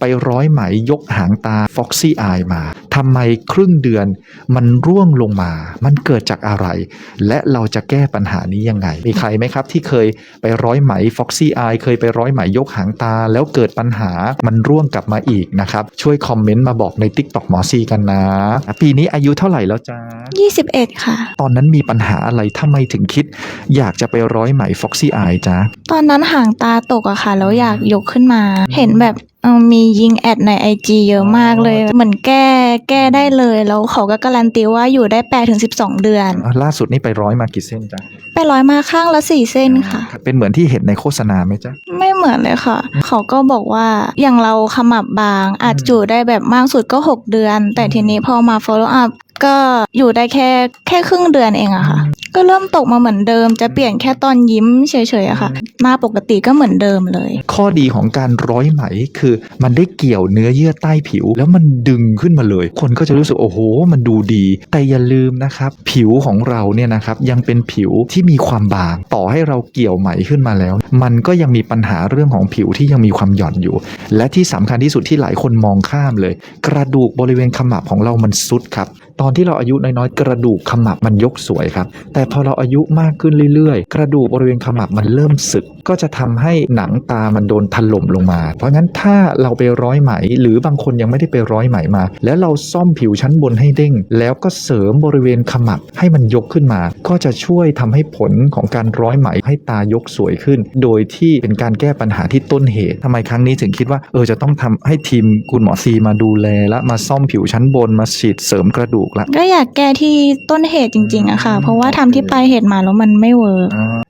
ไปร้อยไหมยกหางตา Foxy Eye มาทำไมครึ่งเดือนมันร่วงลงมา มันเกิดจากอะไร และเราจะแก้ปัญหานี้ยังไง มีใครไหมครับที่เคยไปร้อยไหม Foxy Eye เคยไปร้อยไหมยกหางตา แล้วเกิดปัญหามันร่วงกลับมาอีกนะครับ ช่วยคอมเมนต์มาบอกใน TikTok หมอซีกันนะ ปีนี้อายุเท่าไหร่แล้วจ้า21 ค่ะ ตอนนั้นมีปัญหาอะไรทำไมถึงคิด อยากจะไปร้อยไหม Foxy Eye จ้าตอนนั้นห่างตาตกอะค่ะ แล้วอยากยกขึ้นมา เห็นแบบ เออมียิงแอดในไอจเยอะมากเลย เหมือนแก้แก้ได้เลย แล้วเขาก็การันตีว่าอยู่ได้8ถึง12เดือนล่าสุดนี่ไปร้อยมากี่เส้นจ้าไปร้อยมาข้างละ4เส้นค่ะ เป็นเหมือนที่เห็นในโฆษณาไหมจ๊ะ ไม่เหมือนเลยค่ะ เขาก็บอกว่าอย่างเราขมับบางอาจอยู่ได้แบบมากสุดก็ 6 เดือน แต่ทีนี้พอมา follow up ก็อยู่ได้แค่แค่ครึ่งเดือนเองอะค่ะ ก็เริ่มตกมาเหมือนเดิม จะเปลี่ยนแค่ตอนยิ้มเฉยๆอะค่ะ หน้าปกติก็เหมือนเดิมเลย ข้อดีของการร้อยไหมคือมันได้เกี่ยวเนื้อเยื่อใต้ผิว แล้วมันดึงขึ้นมาเลย คนก็จะรู้สึกโอ้โห มันดูดี แต่อย่าลืมนะครับ ผิวของเราเนี่ยนะครับยังเป็นผิวที่มีความบาง ต่อให้เราเกี่ยวไหมขึ้นมาแล้ว มันก็ยังมีปัญหาเรื่องของผิวที่ยังมีความหย่อนอยู่ และที่สำคัญที่สุดที่หลายคนมองข้ามเลย กระดูกบริเวณขมับของเรามันซุดครับ ตอนที่เราอายุน้อยๆ กระดูกขมับมันยกสวยครับ แต่พอเราอายุมากขึ้นเรื่อยๆ กระดูกบริเวณขมับมันเริ่มสึก ก็จะทำให้หนังตามันโดนถล่มลงมา เพราะงั้นถ้าเราไปร้อยไหม หรือบางคนยังไม่ได้ไปร้อยไหมมา แล้วเราซ่อมผิวชั้นบนให้เด้ง แล้วก็เสริมบริเวณขมับให้มันยกขึ้นมา ก็จะช่วยทำให้ผลของการร้อยไหมให้ตายกสวยขึ้น โดยที่เป็นการแก้ปัญหาที่ต้นเหตุทำไมครั้งนี้ถึงคิดว่าเออจะต้องทำให้ทีมคุณหมอซีมาดูแลและมาซ่อมผิวชั้นบนมาฉีดเสริมกระดูกละก็อยากแก้ที่ต้นเหตุจริงๆอะค่ะ เพราะว่าทำที่ปลายเหตุมาแล้วมันไม่เวิร์ก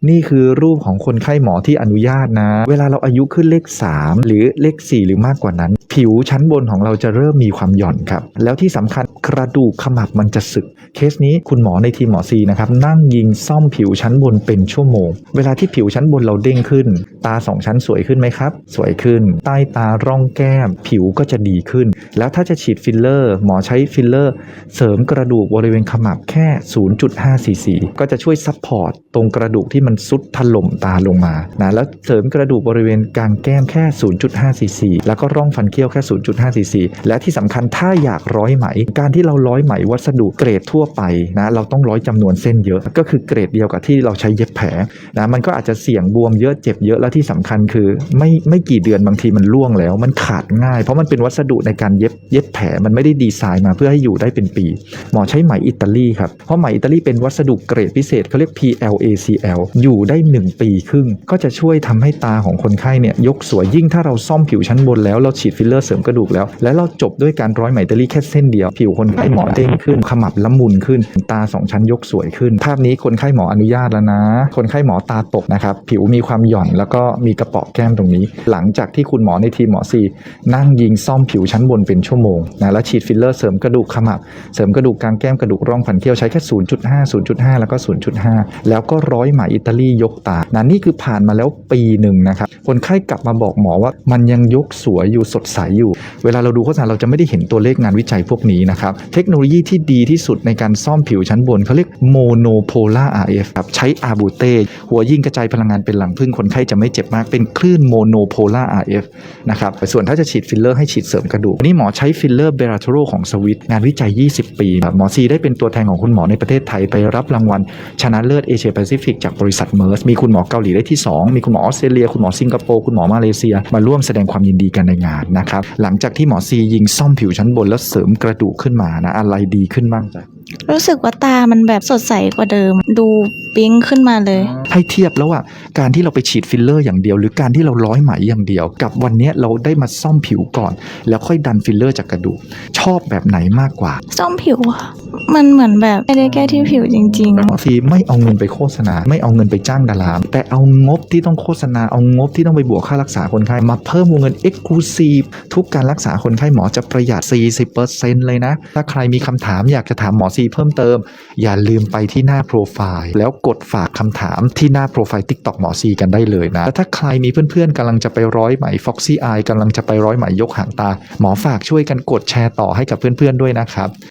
นี่คือรูปของคนไข้หมอที่อนุญาตนะ เวลาเราอายุขึ้นเลข 3 หรือเลข 4 หรือมากกว่านั้น ผิวชั้นบนของเราจะเริ่มมีความหย่อนครับ แล้วที่สำคัญกระดูกขมับมันจะสึก เคสนี้คุณหมอในทีมหมอซีนะครับนั่งยิงซ่อมผิวชั้นบนเป็นชั่วโมง เวลาที่ผิวชั้นบนเราเด้งขึ้น ตาสองชั้นสวยขึ้นไหมครับ สวยขึ้น ใต้ตาร่องแก้ม ผิวก็จะดีขึ้น แล้วถ้าจะฉีดฟิลเลอร์ หมอใช้ฟิลเลอร์ เสริมกระดูกบริเวณขมับแค่ 0.5 ซีซีก็จะช่วยซัพพอร์ตตรงกระดูกที่มันซุดถล่มตาลงมานะแล้วเสริมกระดูกบริเวณกลางแก้มแค่ 0.5 ซีซีแล้วก็ร่องฟันเคี้ยวแค่ 0.5 ซีซีและที่สำคัญถ้าอยากร้อยไหม การที่เราร้อยไหมวัสดุเกรดทั่วไปนะเราต้องร้อยจำนวนเส้นเยอะก็คือเกรดเดียวกับที่เราใช้เย็บแผลนะมันก็อาจจะเสี่ยงบวมเยอะเจ็บเยอะและที่สำคัญคือ ไม่ไม่กี่เดือนบางทีมันล่วงแล้ว มันขาดง่าย เพราะมันเป็นวัสดุในการเย็บเย็บแผลมันไม่ได้ดีไซน์มาเพื่อให้อยู่ได้เป็นปี หมอใช้ไหมอิตาลีครับเพราะไหมอิตาลีเป็นวัสดุเกรดพิเศษเขาเรียก PLACL อยู่ได้ 1 ปีครึ่ง ก็จะช่วยทำให้ตาของคนไข้เนี่ยยกสวยยิ่งถ้าเราซ่อมผิวชั้นบนแล้วเราฉีดฟิลเลอร์เสริมกระดูกแล้ว แล้วเราจบด้วยการร้อยไหมอิตาลีแค่เส้นเดียว ผิวคนไข้หมอเด้งขึ้นขมับละมุนขึ้นตาสองชั้นยกสวยขึ้นภาพนี้คนไข้หมออนุญาตแล้วนะ คนไข้หมอตาตกนะครับ ผิวมีความหย่อนแล้วก็มีกระเปาะแก้มตรงนี้ หลังจากที่คุณหมอในทีมหมอซีนั่งยิงซ่อมผิวชั้นบนเป็นชั่วโมงนะแล้วฉีดฟิลเลอร์เสริมกระดูกขมับ เสริมกระดูกกลางแก้มกระดูกร่องฟันเคี้ยวใช้แค่ 0.5 0.5 แล้วก็ 0.5 แล้วก็ร้อยไหมอิตาลียกตานะนี่คือผ่านมาแล้วปีหนึ่งนะครับ คนไข้กลับมาบอกหมอว่ามันยังยกสวยอยู่สดใสอยู่ เวลาเราดูโฆษณาเราจะไม่ได้เห็นตัวเลขงานวิจัยพวกนี้นะครับ เทคโนโลยีที่ดีที่สุดในการซ่อมผิวชั้นบนเขาเรียกโมโนโพล่า RF ครับใช้อาบูเต้หัวยิ่งกระจายพลังงานเป็นหลังพึ่งคนไข้จะไม่เจ็บมากเป็นคลื่นโมโนโพล่า RF นะครับส่วนถ้าจะฉีดฟิลเลอร์ให้ฉีดเสริมกระดูกนี่หมอใช้ฟิลเลอร์เบราโทโรของสวิตงานวิจัย 20 ปีหมอซีได้เป็นตัวแทนของคุณหมอในประเทศไทยไปรับรางวัลชนะเลิศเอเชียแปซิฟิกจากบริษัทเมอร์สมีคุณหมอเกาหลีได้ที่ 2 มีคุณหมอออสเตรเลีย คุณหมอสิงคโปร์คุณหมอมาเลเซีย มาร่วมแสดงความยินดีกันในงานนะครับหลังจากที่หมอซียิงซ่อมผิวชั้นบนแล้วเสริมกระดูกขึ้นมานะอะไรดีขึ้นบ้างจ๊ะรู้สึกว่าตามันแบบสดใสกว่าเดิม ดูปิ๊งขึ้นมาเลย ให้เทียบแล้วว่าการที่เราไปฉีดฟิลเลอร์อย่างเดียว หรือการที่เราร้อยไหมอย่างเดียว กับวันเนี้ยเราได้มาซ่อมผิวก่อน แล้วค่อยดันฟิลเลอร์จากกระดูกชอบแบบไหนมากกว่า ซ่อมผิวอะมันเหมือนแบบไม่ได้แก้ที่ผิวจริงบางทีไม่เอาเงินไปโฆษณา ไม่เอาเงินไปจ้างดาราแต่เอางบที่ต้องโฆษณาเอางบที่ต้องไปบวกค่ารักษาคนไข้มาเพิ่มวงเงิน Exclusive ทุกการรักษาคนไข้หมอจะประหยัด 40%เลยนะ ถ้าใครมีคำถามอยากจะถามหมอซีเพิ่มเติม อย่าลืมไปที่หน้าโปรไฟล์แล้วกดฝากคำถามที่หน้าโปรไฟล์ TikTok หมอซีกันได้เลยนะแล้วถ้าใครมีเพื่อนๆกำลังจะไปร้อยไหม Foxy Eye กำลังจะไปร้อยไหมยกหางตา หมอฝากช่วยกันกดแชร์ต่อให้กับเพื่อนๆด้วยนะครับ